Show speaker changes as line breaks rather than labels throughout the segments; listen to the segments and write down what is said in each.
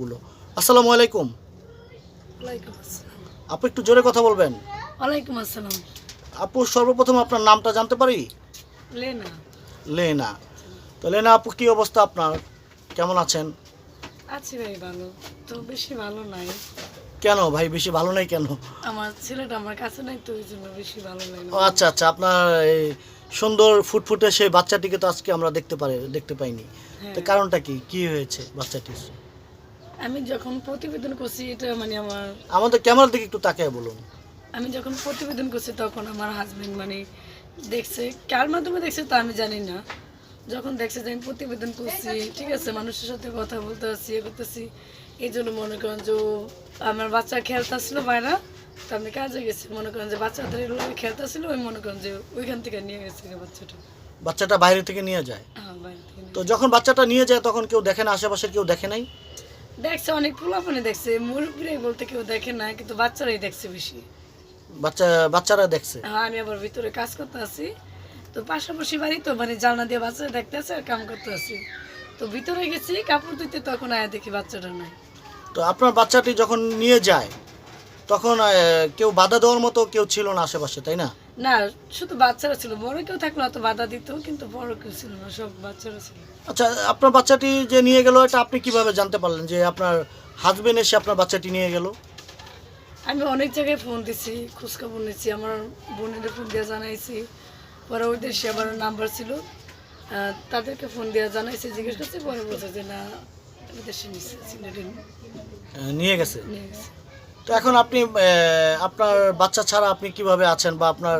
গুলো আসসালামু আলাইকুম। আপু একটু জোরে কথা বলবেন।
ওয়ালাইকুম আসসালাম।
আপু সর্বপ্রথম আপনার নামটা জানতে পারি?
লেনা।
লেনা। তো লেনা আপু কি অবস্থা আপনার? কেমন আছেন?
আছি ভাই ভালো। তো বেশি ভালো নাই।
কেন ভাই বেশি ভালো নাই কেন?
আমার ছেলেটা আমার কাছে নাই তো ওই জন্য বেশি ভালো লাগে
ও আচ্ছা আচ্ছা আপনার এই সুন্দর ফুটফুটে সেই বাচ্চাটিকে তো আজকে আমরা দেখতে পারি দেখতে পাইনি। তো
হ্যাঁ।
কারণটা কি? কি হয়েছে বাচ্চাটির?
আমি যখন প্রতিবেদন করছি এটা মানে আমার
আমাদের ক্যামেরার দিকে একটু তাকায় বলুন।
আমি যখন প্রতিবেদন করছি তখন আমার হাজবেন্ড মানে দেখছে কার মাধ্যমে দেখছে তা আমি জানি না। যখন দেখছে যে আমি প্রতিবেদন করছি ঠিক আছে মানুষের সাথে কথা বলতে আসছি এ করতেছি এই জন্য মনে করেন যে আমার বাচ্চা খেলতেছিল বাইরা তো আমি কাজে গেছি। মনে করেন যে বাচ্চাদের খেলতেছিল ওই মনে করেন যে ওইখান থেকে নিয়ে গেছে বাচ্চাটা।
বাচ্চাটা বাইরে থেকে নিয়ে যায়।
হ্যাঁ
তো যখন বাচ্চাটা নিয়ে যায় তখন কেউ দেখে না আশেপাশে কেউ দেখে নাই?
দেখছে অনেক পোলাপানি দেখছে। মুরব্বীরাই বলতে কেউ দেখে না কিন্তু বাচ্চারাই দেখছে বেশি।
বাচ্চা বাচ্চারা দেখছে?
হ্যাঁ আমি আবার ভিতরে কাজ করতে আছি। তো পাশাপাশি বাড়ি তো মানে জানলা দিয়ে বাচ্চা দেখতে আছে আর কাম করতে আছি। তো ভিতরে গেছি কাপড় ধুইতে তখন আয়া দেখি বাচ্চাটা নাই।
তো আপনার বাচ্চাটি যখন নিয়ে যায় তখন কেউ বাধা দেওয়ার মতো কেউ ছিল না আশেপাশে তাই না?
না শুধু বাচ্চারা ছিল। বড় কেউ থাকল হয়তো বাধা দিত কিন্তু বড় কেউ ছিল না সব বাচ্চারা ছিল।
আচ্ছা আপনার বাচ্চাটি যে নিয়ে গেল এটা আপনি কীভাবে জানতে পারলেন যে আপনার হাজবেন্ড এসে আপনার বাচ্চাটি নিয়ে গেল?
আমি অনেক জায়গায় ফোন দিছি খোঁজখবর নিচ্ছি আমার বোনের ফোন দিয়ে জানাইছি। পরে ওই দেশে আবার নাম্বার ছিল। তাদেরকে ফোন দিয়ে জানাইছি জিজ্ঞেস করছি পরে বলছে যে না দেশে নিচ্ছে
নিয়ে গেছে?
নিয়ে গেছে।
তো এখন আপনি আপনার বাচ্চা ছাড়া আপনি কীভাবে আছেন বা আপনার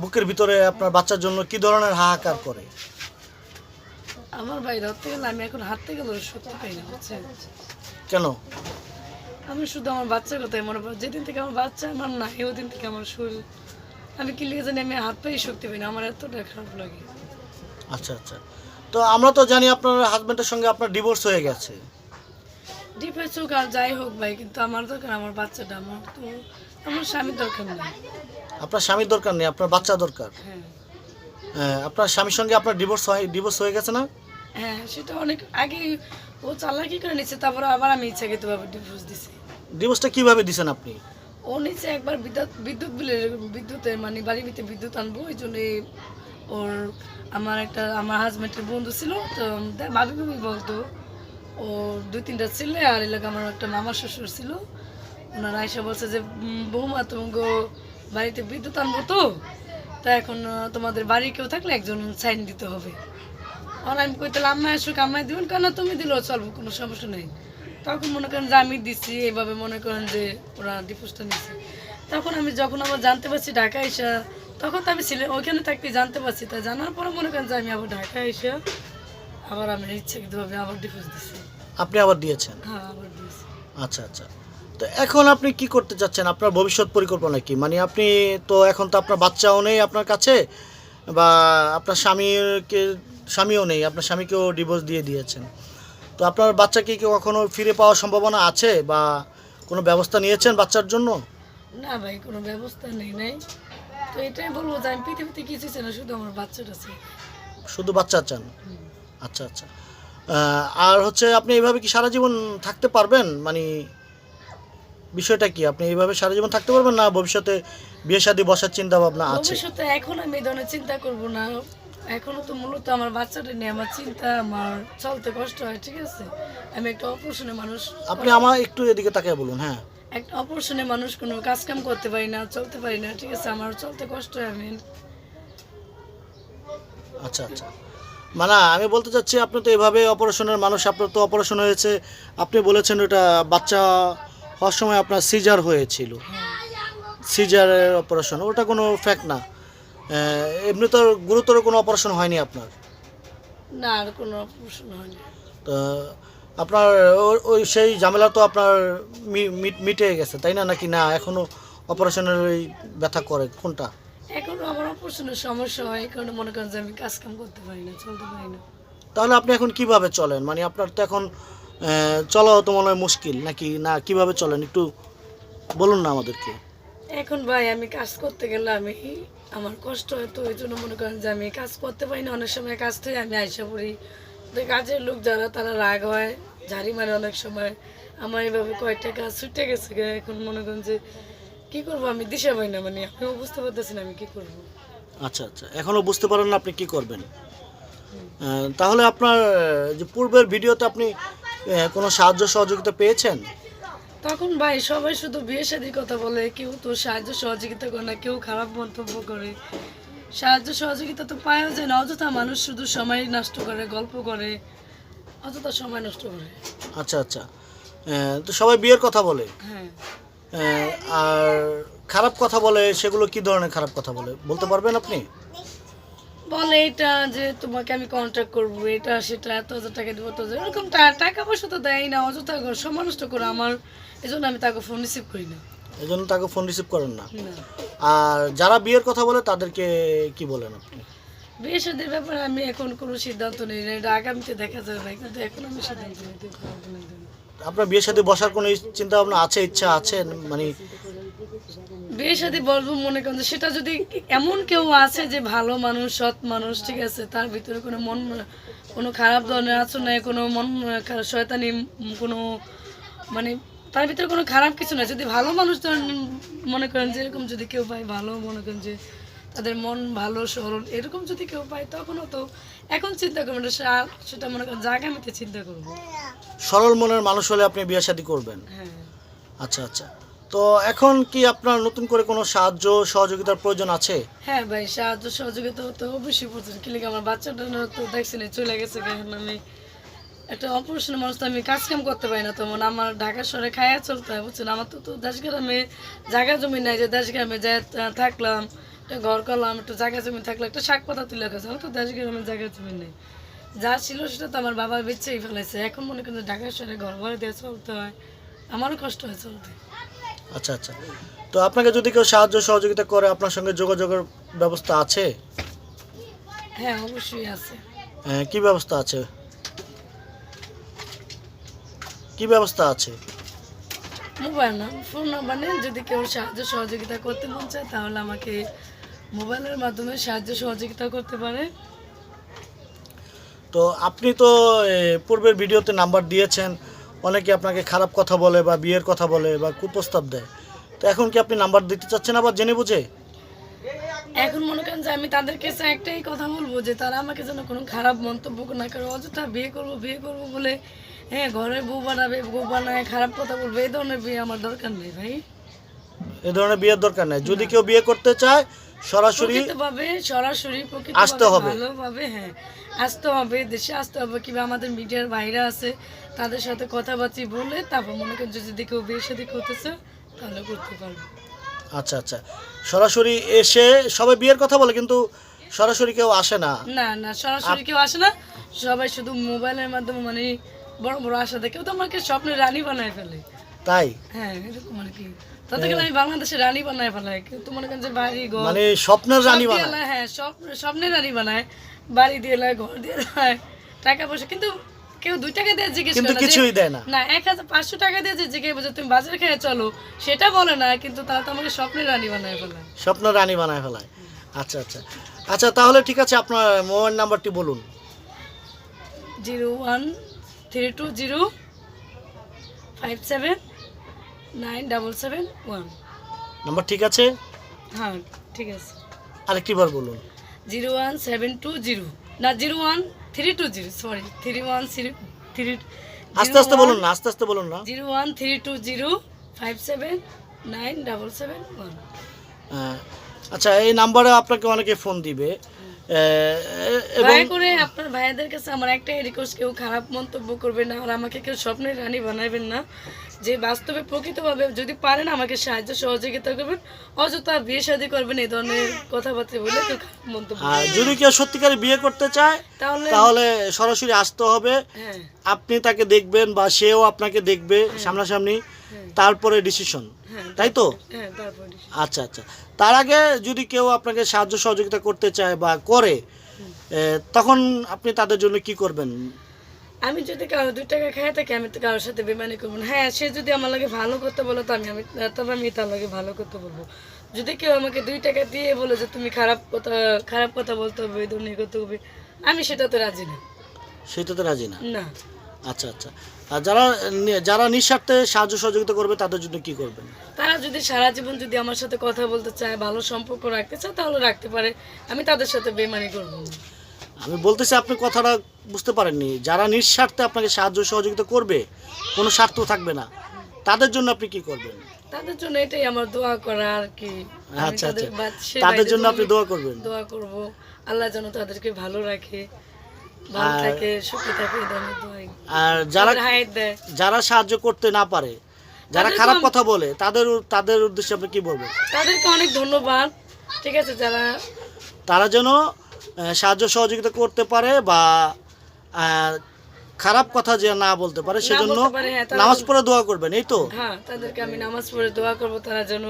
বুকের ভিতরে আপনার বাচ্চার জন্য কি ধরনের হাহাকার করে?
আমার ভাই ধরতে গেলে আমি এখন হাঁটতে গেলে সত্যি পাই না বুঝছেন?
কেন?
আমি শুধু আমার বাচ্চার কথাই মনে পড়ে। যেদিন থেকে আমার বাচ্চা আমার নাই ওই দিন থেকে আমার শরীর। আমি কি লিখে জানি আমি হাত পাই শক্তি পাই না আমার এতটা খারাপ লাগে।
আচ্ছা আচ্ছা। তো আমরা তো জানি আপনার হাজবেন্ডের সঙ্গে আপনার ডিভোর্স হয়ে গেছে।
ডিফেন্স হোক আর যাই হোক ভাই কিন্তু আমার দরকার আমার বাচ্চাটা আমার তো আমার স্বামীর দরকার নেই।
আপনার স্বামীর দরকার নেই আপনার বাচ্চা দরকার।
হ্যাঁ।
হ্যাঁ, আপনার স্বামীর সঙ্গে আপনার ডিভোর্স হয় ডিভোর্স হয়ে গেছে না?
হ্যাঁ সেটা অনেক আগে ও চালাকি করে নিচ্ছে তারপরে আবার আমি ইচ্ছাকৃতভাবে ডিভোর্স দিছি।
ডিভোর্সটা কীভাবে দিছেন আপনি?
ও নিচে একবার বিদ্যুৎ বিদ্যুৎ বিলের বিদ্যুতের মানে বাড়ির ভিতরে বিদ্যুৎ আনব ওই জন্য ওর আমার একটা আমার হাজবেন্ডের বন্ধু ছিল তো ভাবি বলতো ও দুই তিনটা ছেলে আর এলাকা আমার একটা মামা শ্বশুর ছিল। ওনারা এসে বলছে যে বৌমা, তোমাকে বাড়িতে বিদ্যুৎ আনব তো? তা এখন তোমাদের বাড়ি কেউ থাকলে একজন সাইন দিতে হবে। আর আমি কই, তাহলে আম্মা আসুক, আম্মাই দিবেন? কেন? তুমি দিলেও চলবো, কোনো সমস্যা নেই। তখন মনে করেন যে, আমি দিচ্ছি এইভাবে মনে করেন যে, ওরা ডিপোজটা নিচ্ছে তখন আমি যখন আবার জানতে পারছি ঢাকা এসা তখন তো আমি ছিলেন ওইখানে থাকতে জানতে পারছি। তা জানার পরে মনে করেন যে, আমি আবার ঢাকা এসে আবার আমি ইচ্ছাকৃতভাবে আবার ডিপোজ দিচ্ছি
আপনি আবার দিয়েছেন?
হ্যাঁ
আচ্ছা আচ্ছা। তো এখন আপনি কি করতে চাচ্ছেন? আপনার ভবিষ্যৎ পরিকল্পনা কি? মানে আপনি তো এখন তো আপনার বাচ্চাও নেই আপনার কাছে বা আপনার স্বামীকে স্বামীও নেই আপনার স্বামীকেও ডিভোর্স দিয়ে দিয়েছেন। তো আপনার বাচ্চাকে কি কখনো ফিরে পাওয়ার সম্ভাবনা আছে বা কোনো ব্যবস্থা নিয়েছেন বাচ্চার জন্য?
না ভাই কোনো ব্যবস্থা নেই নাই। তো এটাই বলব যে আমি পৃথিবীতে কিছু চাই না শুধু আমার বাচ্চাটা চাই।
শুধু বাচ্চা চান? আচ্ছা আচ্ছা। আর হচ্ছে আপনি এইভাবে কি সারা জীবন থাকতে পারবেন? মানে বিষয়টা কি? আপনি এইভাবে সারা জীবন থাকতে পারবেন না ভবিষ্যতে বিয়ে শাদী বসার চিন্তা ভাবনা আছে?
ভবিষ্যতে এখন আমি এই ধরনের চিন্তা করব না। এখনও তো মূলত আমার বাচ্চাটা নিয়ে আমার চিন্তা আমার চলতে কষ্ট হয় ঠিক আছে? আমি একটা অপারেশনে মানুষ
আপনি আমার একটু এদিকে তাকিয়ে বলুন হ্যাঁ।
একটা অপারেশনে মানুষ কোনো কাজ কাম করতে পারি না চলতে পারি না ঠিক আছে? আমার চলতে কষ্ট হয় আমি
আচ্ছা আচ্ছা। মানে আমি বলতে চাচ্ছি আপনি তো এভাবে অপারেশনের মানুষ আপনার তো অপারেশন হয়েছে। আপনি বলেছেন ওটা বাচ্চা হওয়ার সময় আপনার সিজার হয়েছিল। সিজারের অপারেশন ওটা কোনো ফ্যাক্ট না। এমনি তো গুরুতর কোনো অপারেশন হয়নি আপনার?
না আর কোনো অপারেশন হয়নি।
তো আপনার ওই সেই ঝামেলা তো আপনার মিট- মিটে গেছে তাই না? নাকি না এখনও অপারেশনের ওই ব্যথা করে কোনটা?
এখনও সমস্যা হয় কারণে মনে করেন যে আমি কাজ কাম করতে পারি না চলতে পারি না।
তাহলে আপনি এখন কীভাবে চলেন? মানে আপনার তো এখন চলাও তো মনে হয় মুশকিল নাকি না কীভাবে চলেন? একটু বলুন না আমাদেরকে।
এখন ভাই আমি কাজ করতে গেলে আমি আমার কষ্ট হয় তো ওই জন্য মনে করেন যে আমি কাজ করতে পারি না অনেক সময় কাজ থেকে আমি আইসা পড়ি। তো কাজের লোক যারা তারা রাগ হয় ঝাড়ি মারে অনেক সময়। আমার এইভাবে কয়েকটা কাজ ছুটে গেছে এখন মনে করেন যে কি করব আমি দিশা পাই না মানে আমিও বুঝতে পারতেছি না আমি কি করব।
আচ্ছা আচ্ছা। এখনও বুঝতে পারেন না আপনি কি করবেন। তাহলে আপনার যে পূর্বের ভিডিওতে আপনি কোনো সাহায্য সহযোগিতা পেয়েছেন?
তখন ভাই সবাই শুধু বিয়ে শাদির কথা বলে কেউ তো সাহায্য সহযোগিতা করে না কেউ খারাপ মন্তব্য করে। সাহায্য সহযোগিতা তো পাওয়া যায় না অযথা মানুষ শুধু সময় নষ্ট করে গল্প করে অযথা সময় নষ্ট করে।
আচ্ছা আচ্ছা। তো সবাই বিয়ের কথা বলে।
হ্যাঁ।
আর খারাপ কথা বলে সেগুলো কি ধরনের খারাপ কথা বলে? বলতে পারবেন আপনি?
বলে এটা যে তোমাকে আমি কন্ট্যাক্ট করব এটা সেটা এত হাজার টাকা দেবো তো এরকম টাকা পয়সা তো দেয় না অযথা করে, সময় নষ্ট করে আমার। এই জন্য আমি তাকে ফোন রিসিভ করি না।
এই জন্য তাকে ফোন রিসিভ করেন না। আর যারা বিয়ের কথা বলে তাদেরকে কি বলেন আপনি?
বিয়ে শাদির ব্যাপারে আমি এখন কোনো সিদ্ধান্ত নেই। না এটা আগামীতে দেখা যাবে না কিন্তু এখন আমি সিদ্ধান্ত নিতে পারব না।
আপনার বিয়ের সাথে বসার কোনো চিন্তা ভাবনা আছে ইচ্ছা আছে? মানে
বিয়ে শাদি বলব মনে করেন সেটা যদি এমন কেউ আছে যে ভালো মানুষ সৎ মানুষ ঠিক আছে তার ভিতরে কোনো মন কোনো খারাপ ধরনের আচরণ নাই কোনো মন শয়তানি কোনো মানে তার ভিতরে কোনো খারাপ কিছু নাই। যদি ভালো মানুষ মনে করেন যে এরকম যদি কেউ পায় ভালো মনে করেন যে তাদের মন ভালো সরল এরকম যদি কেউ পায় তখনও তো এখন চিন্তা করবেন সেটা মনে করেন আগামীতে চিন্তা করব।
সরল মনের মানুষ হলে আপনি বিয়ে শাদী করবেন?
হ্যাঁ।
আচ্ছা আচ্ছা। তো এখন কি আপনার নতুন করে কোনো সাহায্য, সহযোগিতার প্রয়োজন আছে?
হ্যাঁ ভাই, সাহায্য, সহযোগিতা তো অবশ্যই প্রয়োজন। কি লিখে আমার বাচ্চাটা তো দেখছি না চলে গেছে এখন আমি। একটা অপারেশনের মানুষ তো আমি কাজ কাম করতে পারি না তেমন আমার ঢাকা শহরে খায়া চলতে হয়, বুঝছেন? আমার তো তো দেশ গ্রামে জায়গা জমি নাই যে দেশ গ্রামে থাকলাম, একটা ঘর করলাম, একটু জায়গা জমি থাকলে, একটা শাক পাতা তুলে খাচ্ছে আমার তো দেশ গ্রামে জায়গা জমি নেই। যা ছিল সেটা তো আমার বাবা বেঁচেই ফেলেছে এখন মনে করেন ঢাকা শহরে ঘর ঘরে দিয়ে চলতে হয়, আমারও কষ্ট হয় চলতে।
আচ্ছা আচ্ছা। তো আপনাকে যদি কেউ সাহায্য সহযোগিতা করে আপনার সঙ্গে যোগাযোগের ব্যবস্থা আছে?
হ্যাঁ অবশ্যই আছে।
হ্যাঁ কি ব্যবস্থা আছে? কি ব্যবস্থা আছে?
মোবাইল না ফোন নাম্বার নেন যদি কেউ সাহায্য সহযোগিতা করতে মন চায় তাহলে আমাকে মোবাইলের মাধ্যমে সাহায্য সহযোগিতা করতে পারে।
তো আপনি তো পূর্বের ভিডিওতে নাম্বার দিয়েছেন। অনেকে আপনাকে খারাপ কথা বলে বা বিয়ের কথা বলে বা কুপ্রস্তাব দেয়। তো এখন কি আপনি নাম্বার দিতে চাচ্ছেন আবার জেনে বুঝে?
এখন মনে করেন যে আমি তাদের কাছে একটাই কথা বলব যে তারা আমাকে যেন কোনো খারাপ মন্তব্য না করে অযথা বিয়ে করব বিয়ে করব বলে হ্যাঁ ঘরে বউ বানাবে বউ বানায় খারাপ কথা বলবে এই ধরনের বিয়ে আমার দরকার নেই ভাই।
এ ধরনের বিয়ের দরকার নেই। যদি কেউ বিয়ে করতে চায় সরাসরি
প্রকৃতভাবে সরাসরি
আসতে হবে।
ভালোভাবে হ্যাঁ আসতে হবে দেশে আসতে হবে কিংবা আমাদের মিডিয়ার বাইরে আছে তাদের সাথে কথাবার্তা বলে তারপর মনে করেন যদি কেউ বিয়ে শাদী করতেছে তাহলে করতে পারবে।
আচ্ছা আচ্ছা। সরাসরি এসে সবাই বিয়ের কথা বলে কিন্তু সরাসরি কেউ আসে না।
না না সরাসরি কেউ আসে না। সবাই শুধু মোবাইলের মাধ্যমে মানে বড় বড় আশা দেখে তো আমাকে স্বপ্নের রানী বানায় ফেলে।
তাই?
হ্যাঁ এরকম আর কি। তাতে আমি বাংলাদেশের রানী বানায় ফেলাই মনে করেন বাড়ি ঘর
মানে স্বপ্নের রানী বানায়।
হ্যাঁ স্বপ্নের রানী বানায় বাড়ি দিয়ে লাই ঘর দিয়ে লাই টাকা পয়সা কিন্তু কেউ দুই টাকা দিয়ে জিজ্ঞেস
কিন্তু কিছুই দেয় না।
না এক হাজার পাঁচশো টাকা দিয়ে যে জিজ্ঞেস করছে, তুমি বাজার খেয়ে চলো সেটা বলে না কিন্তু তারা তো আমাকে স্বপ্নের রানী বানায় ফেলায়
স্বপ্ন রানী বানায় ফেলায়। আচ্ছা আচ্ছা। আচ্ছা তাহলে ঠিক আছে আপনার মোবাইল নাম্বারটি বলুন।
Zero one three two zero five seven nine double seven one.
Number ঠিক আছে?
হ্যাঁ ঠিক আছে।
আরেকটিবার বলুন।
Zero one seven two zero. না zero one three two zero sorry three one three
আস্তে আস্তে বলুন না আস্তে আস্তে বলুন না।
Zero one three two zero five seven nine double seven one.
আহ, আচ্ছা এই নাম্বারে আপনাকে অনেকে ফোন দিবে।
দয়া করে আপনার ভাইয়াদের কাছে আমার একটাই রিকোয়েস্ট কেউ খারাপ মন্তব্য করবেন না আর আমাকে কেউ স্বপ্নের রানী বানাবেন না। যে বাস্তবে প্রকৃতভাবে যদি পারেন আমাকে সাহায্য সহযোগিতা করবেন অযথা বিয়ে শাদী করবেন এই ধরনের কথাবার্তা বলে কেউ মন্তব্য
আর যদি কেউ সত্যিকারে বিয়ে করতে চায়
তাহলে
তাহলে সরাসরি আসতে হবে।
হ্যাঁ।
আপনি তাকে দেখবেন বা সেও আপনাকে দেখবে সামনাসামনি তারপরে ডিসিশন
হ্যাঁ
তাই তো?
হ্যাঁ
আচ্ছা আচ্ছা। তার আগে যদি কেউ আপনাকে সাহায্য সহযোগিতা করতে চায় বা করে তখন আপনি তাদের জন্য কি করবেন?
আমি যদি কারও দুই টাকা খাই থাকি আমি তো কারোর সাথে বেমানি করব না। হ্যাঁ সে যদি আমার লাগে ভালো করতে বলো তো আমি আমি তবে আমি তার লাগে ভালো করতে বলব। যদি কেউ আমাকে দুই টাকা দিয়ে বলে যে তুমি খারাপ কথা খারাপ কথা বলতে হবে ধরনের করতে হবে আমি সেটা তো রাজি না।
সেটা তো রাজি না?
না।
আচ্ছা আচ্ছা। আর যারা যারা নিঃস্বার্থে সাহায্য সহযোগিতা করবে তাদের জন্য কি করবেন?
তারা যদি সারা জীবন যদি আমার সাথে কথা বলতে চায় ভালো সম্পর্ক রাখতে চায় তাহলে রাখতে পারে। আমি তাদের সাথে বেমানি করব
আমি বলতেছি আপনি কথাটা বুঝতে পারেননি। যারা নিঃস্বার্থে আপনাকে সাহায্য সহযোগিতা করবে কোনো স্বার্থ থাকবে না। তাদের জন্য আপনি কি করবেন?
তাদের জন্য এটাই আমার দোয়া করা আর কি।
আচ্ছা
তাদের
আচ্ছা তাদের জন্য আপনি দোয়া করবেন।
দোয়া করব। আল্লাহ যেন তাদেরকে ভালো রাখে ভালো
আর-
থাকে সুখী থাকে এই ধরনের দোয়াই।
আর যারা যারা সাহায্য করতে না পারে যারা খারাপ কথা বলে তাদের তাদের উদ্দেশ্যে আপনি কি বলবেন?
তাদেরকে অনেক ধন্যবাদ। ঠিক আছে যারা
তারা যেন সাহায্য সহযোগিতা করতে পারে বা খারাপ কথা যে না বলতে পারে সেজন্য
হ্যাঁ,
নামাজ পড়ে দোয়া করবেন এই তো?
হ্যাঁ তাদেরকে আমি নামাজ পড়ে দোয়া করব তারা যেন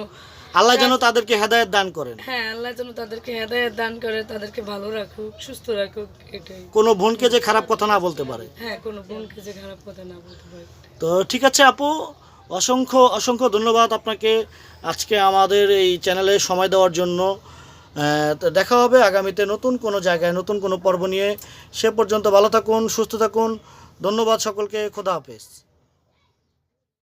আল্লাহ যেন তাদেরকে হেদায়েত দান করেন।
হ্যাঁ আল্লাহ যেন তাদেরকে হেদায়েত দান করে তাদেরকে ভালো রাখুক সুস্থ রাখুক এটাই।
কোনো বোনকে যে খারাপ কথা না বলতে পারে।
হ্যাঁ কোনো বোনকে যে খারাপ কথা না বলতে পারে।
তো ঠিক আছে আপু অসংখ্য অসংখ্য ধন্যবাদ আপনাকে আজকে আমাদের এই চ্যানেলে সময় দেওয়ার জন্য। তো দেখা হবে আগামীতে নতুন কোনো জায়গায়, নতুন কোনো পর্ব নিয়ে। সে পর্যন্ত ভালো থাকুন, সুস্থ থাকুন। ধন্যবাদ সকলকে, খোদা হাফেজ।